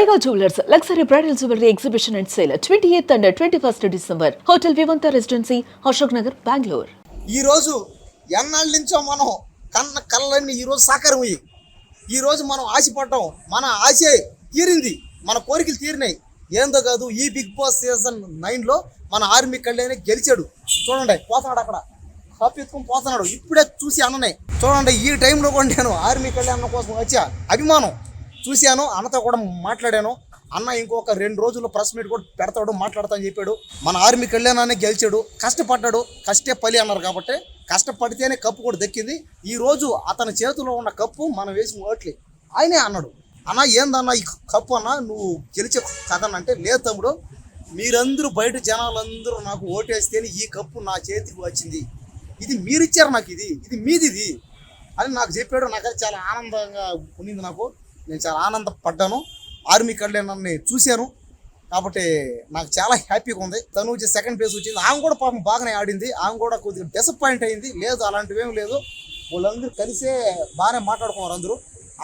Vega Jewelers, luxury bridal jewelry exhibition and sale, 28th and 21st December, Hotel Vivanta Residency, Ashok Nagar, Bangalore. ఈరోజు ఎన్నాళ్ళ నుంచో మనం కన్న కళ్ళన్నీ ఈరోజు సాకారం అయ్యి ఈరోజు మనం ఆశపడ్డాం మన ఆశ తీరింది మన కోరికలు తీరినాయి. ఏందో కాదు ఈ బిగ్ బాస్ సీజన్ నైన్లో మన ఆర్మీ కళ్యాణి గెలిచాడు. చూడండి పోతున్నాడు అక్కడ. కప్పు ఎత్తుకొని పోతున్నాడు. ఇప్పుడే చూసి అన్ననే. చూడండి ఈ టైంలో కూడా నేను ఆర్మీ కళ్యాణం కోసం వచ్చా. అభిమానం. చూశాను అన్నతో కూడా మాట్లాడాను. అన్న ఇంకొక రెండు రోజుల్లో ప్రెస్ మీట్ కూడా పెడతాడు మాట్లాడతాను చెప్పాడు. మన ఆర్మీ కళ్యాణాన్ని గెలిచాడు కష్టపడ్డాడు కష్టే పలి అన్నారు కాబట్టి కష్టపడితేనే కప్పు కూడా దక్కింది. ఈ రోజు అతని చేతిలో ఉన్న కప్పు మనం వేసిన ఓట్లే. ఆయనే అన్నాడు అన్న ఏందన్నా ఈ కప్పు అన్న? నువ్వు గెలిచే కథనంటే లేదు తమ్ముడు మీరందరూ బయట జనాలందరూ నాకు ఓటేస్తేనే ఈ కప్పు నా చేతికి వచ్చింది. ఇది మీరిచ్చారు నాకు ఇది ఇది మీది ఇది అని నాకు చెప్పాడు. నాకు అది చాలా ఆనందంగా ఉన్నింది నాకు. నేను చాలా ఆనందపడ్డాను. ఆర్మీ కళ్యాణాన్ని చూశాను కాబట్టి నాకు చాలా హ్యాపీగా ఉంది. తను వచ్చి సెకండ్ ప్లేస్ వచ్చింది. ఆమె కూడా పాపం బాగానే ఆడింది. ఆమె కూడా కొద్దిగా డిసప్పాయింట్ అయింది. లేదు అలాంటివి ఏమి లేదు. వాళ్ళందరూ కలిసే బాగానే మాట్లాడుకున్నారు అందరూ.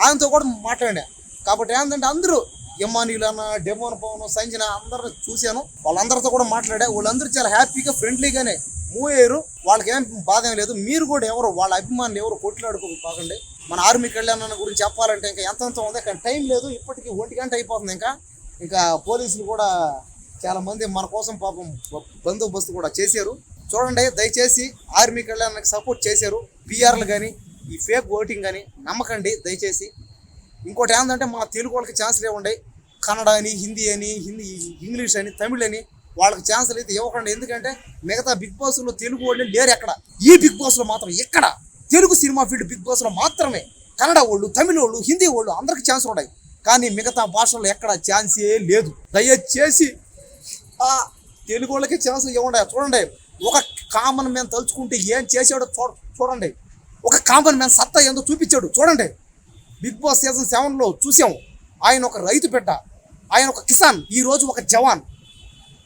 ఆయనతో కూడా మాట్లాడా కాబట్టి ఏంటంటే అందరూ యమ్మానీలన్న డెమోన్ పవన్ సంజన అందరిని చూశాను. వాళ్ళందరితో కూడా మాట్లాడా. వాళ్ళందరూ చాలా హ్యాపీగా ఫ్రెండ్లీగానే మూవ్ అయ్యారు వాళ్ళకి ఏం బాధ ఏం లేదు. మీరు కూడా ఎవరు వాళ్ళ అభిమానులు ఎవరు కొట్లాడుకోకండి మన ఆర్మీ కళ్యాణ్ గురించి చెప్పాలంటే ఇంకా ఎంతెంత ఉంది కానీ టైం లేదు. ఇప్పటికీ ఒంటి గంట అయిపోతుంది ఇంకా. ఇంకా పోలీసులు కూడా చాలా మంది మన కోసం పాపం బందోబస్తు కూడా చేశారు. చూడండి దయచేసి ఆర్మీ కళ్యాణ్కి సపోర్ట్ చేశారు. పిఆర్లు కానీ ఈ ఫేక్ ఓటింగ్ కానీ నమ్మకండి దయచేసి. ఇంకోటి ఏంటంటే మా తెలుగు వాళ్ళకి ఛాన్స్లు ఇవ్వండి కన్నడ అని హిందీ అని హిందీ ఇంగ్లీష్ అని తమిళ్ అని వాళ్ళకి ఛాన్సులు అయితే ఇవ్వకండి ఎందుకంటే మిగతా బిగ్ బాస్లో తెలుగు వాళ్ళు లేరు ఎక్కడ. ఈ బిగ్ బాస్లో మాత్రం ఎక్కడ. తెలుగు సినిమా ఫీల్డ్ బిగ్ బాస్లో మాత్రమే. కన్నడ వాళ్ళు తమిళ వాళ్ళు హిందీ వాళ్ళు అందరికి ఛాన్స్ ఉన్నాయి కానీ మిగతా భాషల్లో ఎక్కడ ఛాన్సే లేదు. దయచేసి ఆ తెలుగు వాళ్ళకి ఛాన్స్ ఇవ్వండి. చూడండి ఒక కామన్ మ్యాన్ తలుచుకుంటే ఏం చేసాడో చూడండి. ఒక కామన్ మ్యాన్ సత్తా ఏందో చూపించాడు. చూడండి. బిగ్ బాస్ సీజన్ సెవెన్లో చూసాం. ఆయన ఒక రైతు బిడ్డ. ఆయన ఒక కిసాన్. ఈరోజు ఒక జవాన్.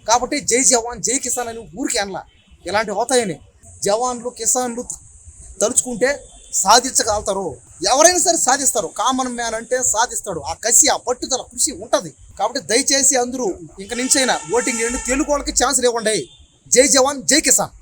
కాబట్టి జై జవాన్ జై కిసాన్ అని ఊరికి అనలా. ఇలాంటివి అవుతాయని జవాన్లు కిసాన్లు తలుచుకుంటే సాధించగలుగుతారు. ఎవరైనా సరే సాధిస్తారు. కామన్ మ్యాన్ అంటే సాధిస్తాడు. ఆ కసి ఆ పట్టుదల కృషి ఉంటుంది. కాబట్టి దయచేసి అందరూ ఇంక నుంచైనా ఓటింగ్ చేయండి. తెలుగు వాళ్ళకి ఛాన్స్ ఇవ్వండి. జై జవాన్ జై కిసాన్.